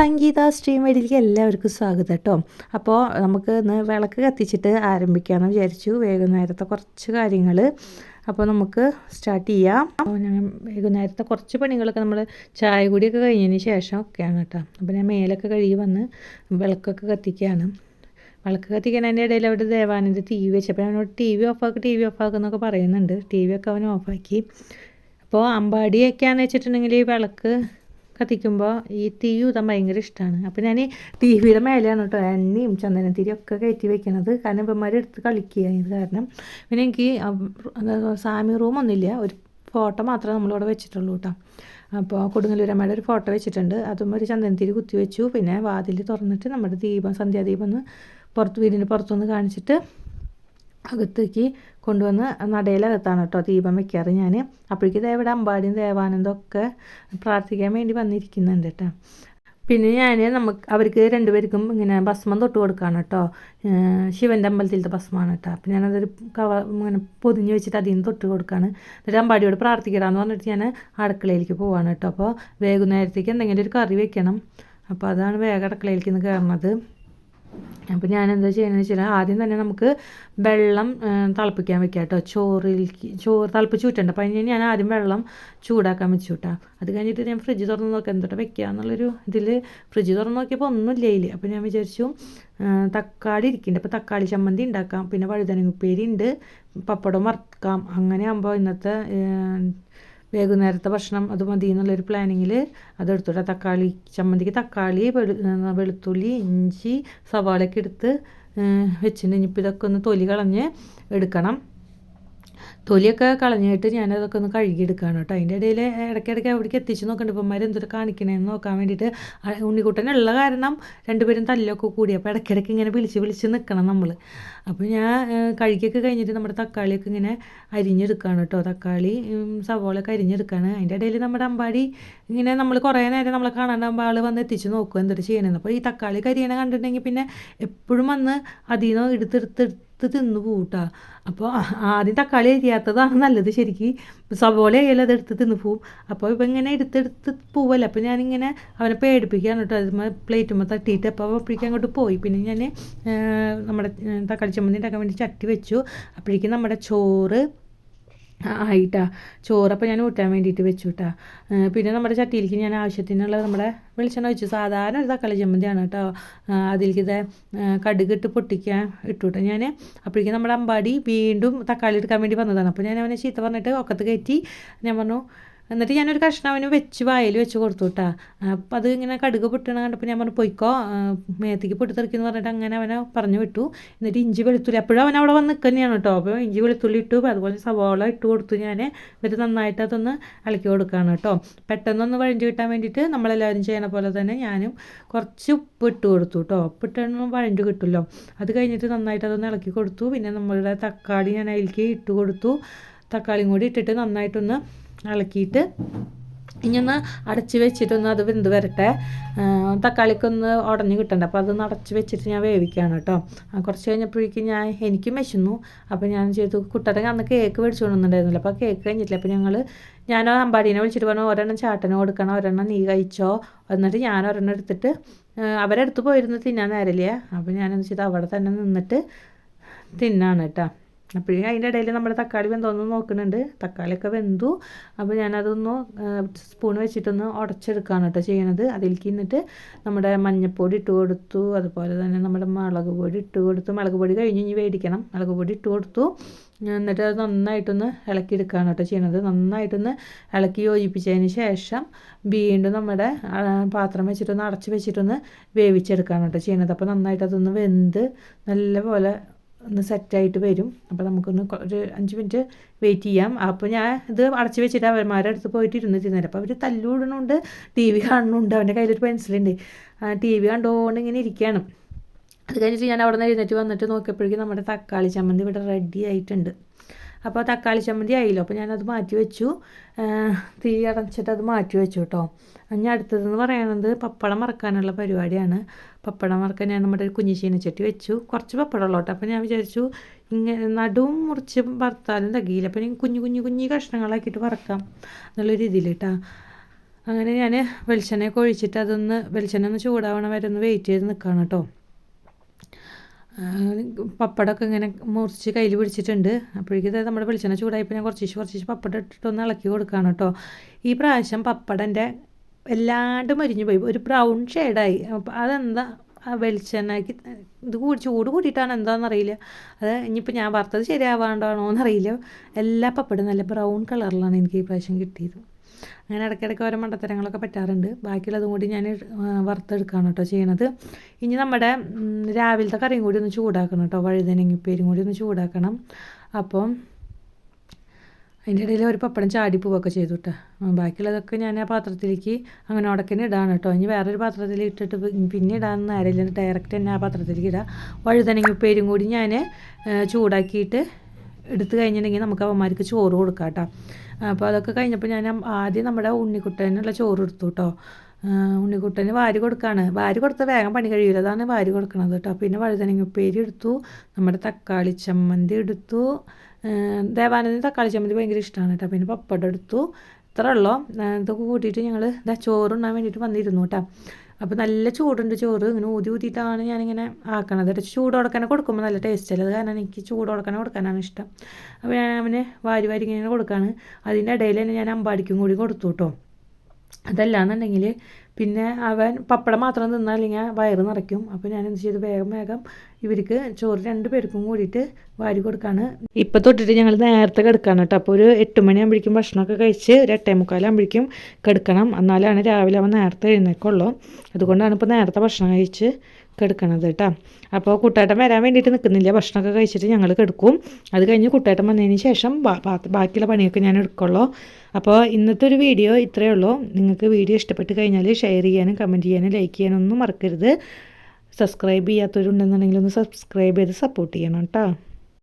സംഗീത stream എല്ലാവർക്കും സ്വാഗതം കേട്ടോ അപ്പോൾ നമുക്ക് ഇന്ന് വിളക്ക് കത്തിച്ചിട്ട് ആരംഭിക്കാമെന്ന് വിചാരിച്ചു. വൈകുന്നേരത്തെ കുറച്ച് കാര്യങ്ങൾ അപ്പോൾ നമുക്ക് സ്റ്റാർട്ട് ചെയ്യാം. അപ്പോൾ ഞാൻ വൈകുന്നേരത്തെ കുറച്ച് പണികളൊക്കെ നമ്മൾ ചായ കൂടിയൊക്കെ കഴിഞ്ഞതിന് ശേഷം ഒക്കെയാണ് കേട്ടോ അപ്പോൾ ഞാൻ മേലൊക്കെ കഴുകി വന്ന് വിളക്കൊക്കെ കത്തിക്കുകയാണ് വിളക്ക് കത്തിക്കുന്നതിന്റെ ഇടയിൽ അവിടെ ദേവാനന്ദ ടി വി വെച്ചപ്പോൾ അവനോട് ടി വി ഓഫാക്കി ടി വി ഓഫാക്കുന്നൊക്കെ പറയുന്നുണ്ട്. ടി വി ഒക്കെ അവൻ ഓഫാക്കി അപ്പോൾ അമ്പാടിയൊക്കെയാണെന്ന് വെച്ചിട്ടുണ്ടെങ്കിൽ ഈ വിളക്ക് കത്തിക്കുമ്പോൾ ഈ തീ ഊതാൻ ഭയങ്കര ഇഷ്ടമാണ് അപ്പോൾ ഞാൻ ടി വിയുടെ മേലെയാണ് കേട്ടോ എണ്ണയും ചന്ദനത്തിരി ഒക്കെ കയറ്റി വെക്കണത്. കാരണം ഇവന്മാർ എടുത്ത് കളിക്കുക ഇത് കാരണം. പിന്നെ എനിക്ക് സാമി റൂമൊന്നുമില്ല ഒരു ഫോട്ടോ മാത്രമേ നമ്മളിവിടെ വെച്ചിട്ടുള്ളൂ കേട്ടോ അപ്പോൾ കൊടുങ്ങല്ലൂരമ്മയുടെ ഒരു ഫോട്ടോ വെച്ചിട്ടുണ്ട്. അതും ഒരു ചന്ദനത്തിരി കുത്തി വെച്ചു. പിന്നെ വാതിൽ തുറന്നിട്ട് നമ്മുടെ ദീപം സന്ധ്യാദീപം ഒന്ന് പുറത്ത് വീടിന്റെ പുറത്തുനിന്ന് കാണിച്ചിട്ട് അകത്തേക്ക് കൊണ്ടുവന്ന് നടയിലകത്താണ് കേട്ടോ ദീപം വെക്കാറ് ഞാൻ അപ്പോഴേക്കും ഇവിടെ അമ്പാടിയും ദേവാനന്ദം ഒക്കെ പ്രാർത്ഥിക്കാൻ വേണ്ടി വന്നിരിക്കുന്നുണ്ട് കേട്ടോ. പിന്നെ ഞാൻ നമുക്ക് അവർക്ക് രണ്ടുപേർക്കും ഇങ്ങനെ ഭസ്മം തൊട്ട് കൊടുക്കുകയാണ് കേട്ടോ. ശിവന്റെ അമ്പലത്തിലത്തെ ഭസ്മമാണ് കേട്ടോ. അപ്പം ഞാനതൊരു കവ ഇങ്ങനെ പൊതിഞ്ഞ് വെച്ചിട്ട് അതിൽ നിന്ന് തൊട്ട് കൊടുക്കുകയാണ് എന്നിട്ട് അമ്പാടിയോട് പ്രാർത്ഥിക്കടാന്ന് പറഞ്ഞിട്ട് ഞാൻ അടുക്കളയിലേക്ക് പോവാണ് കേട്ടോ. അപ്പോൾ വൈകുന്നേരത്തേക്ക് എന്തെങ്കിലും ഒരു കറി വെക്കണം. അപ്പോൾ അതാണ് വേഗം അടുക്കളയിലേക്ക് നിന്ന് കയറുന്നത് അപ്പോൾ ഞാൻ എന്താ ചെയ്യുന്നത് വെച്ചാൽ ആദ്യം തന്നെ നമുക്ക് വെള്ളം തിളപ്പിക്കാൻ വെക്കാം കേട്ടോ ചോറിലേക്ക് ചോറ് തിളപ്പിച്ച് വിട്ടുണ്ട് അപ്പോൾ അതിന് ഞാൻ ആദ്യം വെള്ളം ചൂടാക്കാൻ വെച്ചു കേട്ടോ അത് കഴിഞ്ഞിട്ട് ഞാൻ ഫ്രിഡ്ജ് തുറന്ന് നോക്കാം. എന്തോട്ട് വെക്കുക എന്നുള്ളൊരു ഇതിൽ ഫ്രിഡ്ജ് തുറന്ന് നോക്കിയപ്പോൾ ഒന്നും ഇല്ല അപ്പോൾ ഞാൻ വിചാരിച്ചു തക്കാളി ഇരിക്കുന്നുണ്ട് അപ്പോൾ തക്കാളി ചമ്മന്തി ഉണ്ടാക്കാം പിന്നെ വഴുതനങ്ങുപ്പേരി ഉണ്ട് പപ്പടം വറുക്കാം. അങ്ങനെ ആകുമ്പോൾ ഇന്നത്തെ വൈകുന്നേരത്തെ ഭക്ഷണം അത് മതി എന്നുള്ളൊരു പ്ലാനിങ്ങിൽ അതെടുത്തോട്ടെ. തക്കാളി ചമ്മന്തിക്ക് തക്കാളി വെളുത്തുള്ളി ഇഞ്ചി സവാളയൊക്കെ എടുത്ത് വെച്ചിട്ടുണ്ട്. ഇനിയിപ്പോൾ ഇതൊക്കെ ഒന്ന് തൊലി കളഞ്ഞ് എടുക്കണം. തൊലിയൊക്കെ കളഞ്ഞിട്ട് ഞാനതൊക്കെ ഒന്ന് കഴുകിയെടുക്കുകയാണ് കേട്ടോ. അതിന്റെ ഇടയിൽ ഇടയ്ക്കിടയ്ക്ക് അവിടേക്ക് എത്തിച്ച് നോക്കണ്ട. ഇപ്പന്മാർ എന്തൊരു കാണിക്കണേന്ന് നോക്കാൻ വേണ്ടിയിട്ട് ഉണ്ണിക്കുട്ടനുള്ള കാരണം രണ്ടുപേരും തല്ലൊക്കെ കൂടി. അപ്പോൾ ഇടയ്ക്കിടയ്ക്ക് ഇങ്ങനെ വിളിച്ച് വിളിച്ച് നിൽക്കണം നമ്മൾ അപ്പോൾ ഞാൻ കഴുകിയൊക്കെ കഴിഞ്ഞിട്ട് നമ്മുടെ തക്കാളിയൊക്കെ ഇങ്ങനെ അരിഞ്ഞെടുക്കുകയാണ് കേട്ടോ. തക്കാളി സവോളൊക്കെ അരിഞ്ഞെടുക്കുകയാണ് അതിന്റെ ഇടയിൽ നമ്മുടെ അമ്പാടി ഇങ്ങനെ നമ്മൾ കുറേ നേരം നമ്മളെ കാണാണ്ടാകുമ്പോൾ ആൾ വന്ന് എത്തിച്ച് നോക്കുക എന്തൊരു ചെയ്യണമെന്ന് അപ്പോൾ ഈ തക്കാളി കരിയണ കണ്ടിട്ടുണ്ടെങ്കിൽ പിന്നെ എപ്പോഴും വന്ന് അതിൽ നിന്ന് എടുത്തെടുത്തെടുത്ത് എടുത്ത് തിന്ന് പോട്ടാ. അപ്പോൾ ആദ്യം തക്കാളി അരിയാത്തതാണ് നല്ലത് ശരിക്കും. സവോള ആയാലും അത് എടുത്ത് തിന്ന് പോവും. അപ്പോൾ ഇപ്പം ഇങ്ങനെ എടുത്തെടുത്ത് പോവല്ല. അപ്പോൾ ഞാനിങ്ങനെ അവനെ പേടിപ്പിക്കുകയാണ് കേട്ടോ. അത് പ്ലേറ്റുമ്പോൾ തട്ടിയിട്ട് അപ്പോൾ അപ്പോഴേക്കും അങ്ങോട്ട് പോയി. പിന്നെ ഞാൻ നമ്മുടെ തക്കാളി ചമ്മന്തി ഉണ്ടാക്കാൻ വേണ്ടി ചട്ടി വെച്ചു. അപ്പോഴേക്കും നമ്മുടെ ചോറ് ആയിട്ടാ. ചോറപ്പോൾ ഞാൻ ഊറ്റാൻ വേണ്ടിയിട്ട് വെച്ചു കേട്ടാ പിന്നെ നമ്മുടെ ചട്ടിയിലേക്ക് ഞാൻ ആവശ്യത്തിനുള്ള നമ്മുടെ വെളിച്ചെണ്ണ വെച്ചു സാധാരണ ഒരു തക്കാളി ചമ്മന്തിയാണ് കേട്ടോ. അതിലേക്ക് ഇത് കടുക് ഇട്ട് പൊട്ടിക്കാൻ ഇട്ടു കേട്ടോ ഞാൻ അപ്പോഴേക്കും നമ്മുടെ അമ്പാടി വീണ്ടും തക്കാളി എടുക്കാൻ വേണ്ടി വന്നതാണ്. അപ്പോൾ ഞാൻ അവനെ ചീത്ത പറഞ്ഞിട്ട് ഒക്കത്ത് കയറ്റി ഞാൻ പറഞ്ഞു എന്നിട്ട് ഞാനൊരു കഷ്ണം അവന് വെച്ച് വായിൽ വെച്ച് കൊടുത്തു കേട്ടാ അപ്പം അത് ഇങ്ങനെ കടുക് പൊട്ടണ കണ്ടപ്പോൾ ഞാൻ പറഞ്ഞു പൊയ്ക്കോ മേത്തേക്ക് പൊട്ടിത്തെറിക്കുന്നു പറഞ്ഞിട്ട് അങ്ങനെ അവനെ പറഞ്ഞു വിട്ടു. എന്നിട്ട് ഇഞ്ചി വെളുത്തുള്ളി അപ്പോഴും അവൻ അവിടെ വന്ന് നിൽക്കുന്നതാണ് കേട്ടോ അപ്പോൾ ഇഞ്ചി വെളുത്തുള്ളി ഇട്ടു അതുപോലെ സവാള ഇട്ട് കൊടുത്തു ഞാൻ എന്നിട്ട് നന്നായിട്ട് അതൊന്ന് ഇളക്കി കൊടുക്കുകയാണ് കേട്ടോ പെട്ടെന്നൊന്ന് വഴഞ്ഞു കിട്ടാൻ വേണ്ടിയിട്ട് നമ്മളെല്ലാവരും ചെയ്യണ പോലെ തന്നെ ഞാനും കുറച്ച് ഉപ്പ് ഇട്ട് കൊടുത്തു കേട്ടോ ഉപ്പിട്ടൊന്നും വഴഞ്ഞു കിട്ടുമല്ലോ. അത് കഴിഞ്ഞിട്ട് നന്നായിട്ട് അതൊന്ന് ഇളക്കി കൊടുത്തു. പിന്നെ നമ്മളുടെ തക്കാളി ഞാൻ അതിലേക്ക് ഇട്ട് കൊടുത്തു. തക്കാളിയും കൂടി ഇട്ടിട്ട് നന്നായിട്ടൊന്ന് ഇളക്കിയിട്ട് ഇനി ഒന്ന് അടച്ച് വെച്ചിട്ടൊന്ന് അത് വെന്ത് വരട്ടെ. തക്കാളിക്കൊന്ന് ഉടഞ്ഞു കിട്ടണ്ട. അപ്പോൾ അതൊന്ന് അടച്ച് വെച്ചിട്ട് ഞാൻ വേവിക്കുകയാണ് കേട്ടോ. കുറച്ച് കഴിഞ്ഞപ്പോഴേക്കും ഞാൻ എനിക്ക് വിശന്നു. അപ്പോൾ ഞാൻ ചെയ്തു കുട്ടനെ അന്ന് കേക്ക് മേടിച്ചു കൊണ്ടുവന്നിട്ടുണ്ടായിരുന്നില്ല അപ്പോൾ കേക്ക് കഴിഞ്ഞിട്ടില്ല. അപ്പോൾ ഞങ്ങൾ ഞാൻ അമ്പാടീനെ വിളിച്ചിട്ട് പറഞ്ഞു ഒരെണ്ണം ചാട്ടന് കൊടുക്കണം. ഒരെണ്ണം നീ കഴിച്ചോ. എന്നിട്ട് ഞാൻ ഒരെണ്ണം എടുത്തിട്ട് അവരെടുത്ത് പോയിരുന്നു തിന്നാൻ നേരമില്ല അപ്പോൾ ഞാനെന്ന് വെച്ചിട്ട് അവിടെ തന്നെ നിന്നിട്ട് തിന്നാണ് കേട്ടോ. അപ്പോഴേ അതിന്റെ ഇടയിൽ നമ്മൾ തക്കാളി വെന്തോന്ന് നോക്കുന്നുണ്ട്. തക്കാളിയൊക്കെ വെന്തു. അപ്പോൾ ഞാനതൊന്ന് സ്പൂൺ വെച്ചിട്ടൊന്ന് ഉടച്ചെടുക്കുകയാണ് കേട്ടോ ചെയ്യണത്. അതിലേക്ക് നിന്നിട്ട് നമ്മുടെ മഞ്ഞൾപ്പൊടി ഇട്ട് കൊടുത്തു. അതുപോലെ തന്നെ നമ്മുടെ മുളക് പൊടി ഇട്ട് കൊടുത്തു. മുളക് പൊടി കഴിഞ്ഞ് ഇനി മേടിക്കണം മുളക് പൊടി ഇട്ട് കൊടുത്തു. എന്നിട്ട് അത് നന്നായിട്ടൊന്ന് ഇളക്കിയെടുക്കുകയാണ് കേട്ടോ ചെയ്യണത്. നന്നായിട്ടൊന്ന് ഇളക്കി യോജിപ്പിച്ചതിന് ശേഷം വീണ്ടും നമ്മുടെ പാത്രം വെച്ചിട്ടൊന്ന് അടച്ച് വെച്ചിട്ടൊന്ന് വേവിച്ചെടുക്കുകയാണ് കേട്ടോ ചെയ്യണത്. അപ്പോൾ നന്നായിട്ട് അതൊന്ന് വെന്ത് നല്ലപോലെ ഒന്ന് സെറ്റായിട്ട് വരും. അപ്പോൾ നമുക്കൊന്ന് ഒരു അഞ്ച് മിനിറ്റ് വെയിറ്റ് ചെയ്യാം. അപ്പോൾ ഞാൻ ഇത് അടച്ച് വെച്ചിട്ട് അവന്മാരുടെ അടുത്ത് പോയിട്ട് ഇരുന്ന് തിന്നേരം അപ്പോൾ അവർ തല്ലൂടണുണ്ട് ടി വി കാണുന്നുണ്ട്. അവന്റെ കയ്യിലൊരു പെൻസിലുണ്ട് ടി വി കണ്ടുകൊണ്ട് ഇങ്ങനെ ഇരിക്കുകയാണ് അത് കഴിഞ്ഞിട്ട് ഞാൻ അവിടെ നിന്ന് എഴുന്നേറ്റ് വന്നിട്ട് നോക്കിയപ്പോഴേക്കും നമ്മുടെ തക്കാളി ചമ്മന്തി ഇവിടെ റെഡി ആയിട്ടുണ്ട്. അപ്പോൾ തക്കാളി ചമ്മന്തി ആയില്ലോ. അപ്പോൾ ഞാനത് മാറ്റി വെച്ചു. തീ അടച്ചിട്ട് അത് മാറ്റി വെച്ചു കേട്ടോ. ഇനി അടുത്തതെന്ന് പറയുന്നത് പപ്പടം മറക്കാനുള്ള പരിപാടിയാണ്. പപ്പടം വറക്കാൻ ഞാൻ നമ്മുടെ കുഞ്ഞി ചീനച്ചട്ടി വെച്ചു. കുറച്ച് പപ്പടം ഉള്ളൂ കേട്ടോ അപ്പോൾ ഞാൻ വിചാരിച്ചു ഇങ്ങനെ നടുവും മുറിച്ച് വറുത്താലും തകയില്ല. അപ്പോൾ ഞാൻ കുഞ്ഞു കുഞ്ഞു കുഞ്ഞു കഷ്ണങ്ങളാക്കിയിട്ട് വറക്കാം എന്നുള്ള രീതിയിൽ കേട്ടോ അങ്ങനെ ഞാൻ വെളിച്ചെണ്ണയൊക്കെ ഒഴിച്ചിട്ട് അതൊന്ന് വെളിച്ചെണ്ണ ഒന്ന് ചൂടാവണ വരെ ഒന്ന് വെയിറ്റ് ചെയ്ത് നിൽക്കുകയാണ് കേട്ടോ പപ്പടമൊക്കെ ഇങ്ങനെ മുറിച്ച് കയ്യിൽ പിടിച്ചിട്ടുണ്ട്. അപ്പോഴേക്കും നമ്മുടെ വെളിച്ചെണ്ണ ചൂടായപ്പോൾ ഞാൻ കുറച്ച് കുറച്ച് പപ്പടം ഇട്ടിട്ടൊന്ന് ഇളക്കി കൊടുക്കുകയാണ് കേട്ടോ ഈ പ്രാവശ്യം പപ്പടന്റെ എല്ലാണ്ട് മരിഞ്ഞു പോയി. ഒരു ബ്രൗൺ ഷെയ്ഡായി അപ്പം അതെന്താ? ആ വെളിച്ചെണ്ണയ്ക്ക് ഇത് കൂടി ചൂട് കൂടിയിട്ടാണ് എന്താണെന്നറിയില്ല അത് ഇനിയിപ്പോൾ ഞാൻ വറുത്തത് ശരിയാവാണ്ടാണോ എന്നറിയില്ല എല്ലാ പപ്പടും നല്ല ബ്രൗൺ കളറിലാണ് എനിക്ക് ഈ പ്രാവശ്യം കിട്ടിയത്. അങ്ങനെ ഇടയ്ക്കിടയ്ക്ക് ഓരോ മണ്ടത്തരങ്ങളൊക്കെ പറ്റാറുണ്ട്. ബാക്കിയുള്ളതും കൂടി ഞാൻ വറുത്തെടുക്കുകയാണ് കേട്ടോ ചെയ്യണത്. ഇനി നമ്മുടെ രാവിലത്തെ കറിയും കൂടി ഒന്ന് ചൂടാക്കണം കേട്ടോ. വഴുതനങ്ങിപ്പേരും കൂടി ഒന്ന് ചൂടാക്കണം. അപ്പം അതിന്റെ ഇടയിൽ ഒരു പപ്പടം ചാടിപ്പോവൊക്കെ ചെയ്തു കേട്ടോ ബാക്കിയുള്ളതൊക്കെ ഞാൻ ആ പാത്രത്തിലേക്ക് അങ്ങനെ ഉടക്കനെ ഇടാണ് കേട്ടോ. ഇനി വേറൊരു പാത്രത്തിൽ ഇട്ടിട്ട് പിന്നെ ഇടാമെന്ന് ആരില്ല. ഡയറക്റ്റ് തന്നെ ആ പാത്രത്തിലേക്ക് ഇടാം. വഴുതനങ്ങിപ്പേരും കൂടി ഞാൻ ചൂടാക്കിയിട്ട് എടുത്തു കഴിഞ്ഞിട്ടുണ്ടെങ്കിൽ നമുക്ക് അവന്മാർക്ക് ചോറ് കൊടുക്കാം കേട്ടോ. അപ്പോൾ അതൊക്കെ കഴിഞ്ഞപ്പോൾ ഞാൻ ആദ്യം നമ്മുടെ ഉണ്ണിക്കുട്ടനുള്ള ചോറ് എടുത്തു കേട്ടോ. ഉണ്ണിക്കുട്ടന് വാരി കൊടുക്കുകയാണ് വാരി കൊടുത്ത വേഗം പണി കഴിയില്ല അതാണ് വാരി കൊടുക്കണത് കേട്ടോ. പിന്നെ വഴുതനങ്ങ ഉപ്പേരി എടുത്തു നമ്മുടെ തക്കാളി ചമ്മന്തി എടുത്തു. ദേവാനന്ദ തക്കാളി ചമ്മന്തി ഭയങ്കര ഇഷ്ടമാണ് കേട്ടോ. പിന്നെ പപ്പടം എടുത്തു. ഇത്ര ഉള്ളോ. ഇതൊക്കെ കൂട്ടിയിട്ട് ഞങ്ങൾ ഇതാ ചോറുണ്ണാൻ വേണ്ടിയിട്ട് വന്നിരുന്നു കേട്ടോ. അപ്പോൾ നല്ല ചൂടുണ്ട് ചോറ്. ഇങ്ങനെ ഊതി ഊതിയിട്ടാണ് ഞാനിങ്ങനെ ആക്കണത് ചൂടോടക്കനെ കൊടുക്കുമ്പോൾ നല്ല ടേസ്റ്റ് അല്ല? അത് കാരണം എനിക്ക് ചൂടോടക്കനെ കൊടുക്കാനാണ് ഇഷ്ടം. അപ്പോൾ ഞാൻ അവന് വാരി വാരി ഇങ്ങനെ കൊടുക്കുകയാണ് അതിന്റെ ഇടയിൽ തന്നെ ഞാൻ അമ്പാടിക്കും കൂടി കൊടുത്തു കേട്ടോ. അതല്ലാന്നുണ്ടെങ്കിൽ പിന്നെ അവൻ പപ്പടം മാത്രം തിന്നാൽ അല്ലെങ്കിൽ വയറ് നിറയ്ക്കും. അപ്പോൾ ഞാൻ എന്ത് ചെയ്തു? വേഗം വേഗം ഇവർക്ക് ചോറ് രണ്ട് പേർക്കും കൂടിയിട്ട് വാരി കൊടുക്കാണ്. ഇപ്പം തൊട്ടിട്ട് ഞങ്ങൾ നേരത്തെ കിടക്കാണ് കേട്ടോ. അപ്പോൾ ഒരു എട്ട് മണിയാകുമ്പോഴേക്കും ഭക്ഷണമൊക്കെ കഴിച്ച് ഒരു എട്ടേ മുക്കാലാകുമ്പോഴേക്കും കിടക്കണം. എന്നാലാണ് രാവിലെ അവൻ നേരത്തെ എഴുന്നേക്കുള്ളൂ. അതുകൊണ്ടാണ് ഇപ്പോൾ നേരത്തെ ഭക്ഷണം കഴിച്ച് കിടക്കണത് കേട്ടോ. അപ്പോൾ കുട്ടേട്ടൻ വരാൻ വേണ്ടിയിട്ട് നിൽക്കുന്നില്ല ഭക്ഷണമൊക്കെ കഴിച്ചിട്ട് ഞങ്ങൾ കിടക്കും. അത് കഴിഞ്ഞ് കുട്ടേട്ടൻ വന്നതിന് ശേഷം ബാക്കിയുള്ള പണിയൊക്കെ ഞാൻ എടുക്കുള്ളൂ. അപ്പോൾ ഇന്നത്തെ ഒരു വീഡിയോ ഇത്രയേ ഉള്ളൂ. നിങ്ങൾക്ക് വീഡിയോ ഇഷ്ടപ്പെട്ട് കഴിഞ്ഞാൽ ഷെയർ ചെയ്യാനും കമന്റ് ചെയ്യാനും ലൈക്ക് ചെയ്യാനും ഒന്നും മറക്കരുത്. സബ്സ്ക്രൈബ് ചെയ്യാത്തവരുണ്ടെന്നുണ്ടെങ്കിൽ ഒന്ന് സബ്സ്ക്രൈബ് ചെയ്ത് സപ്പോർട്ട് ചെയ്യണം കേട്ടോ.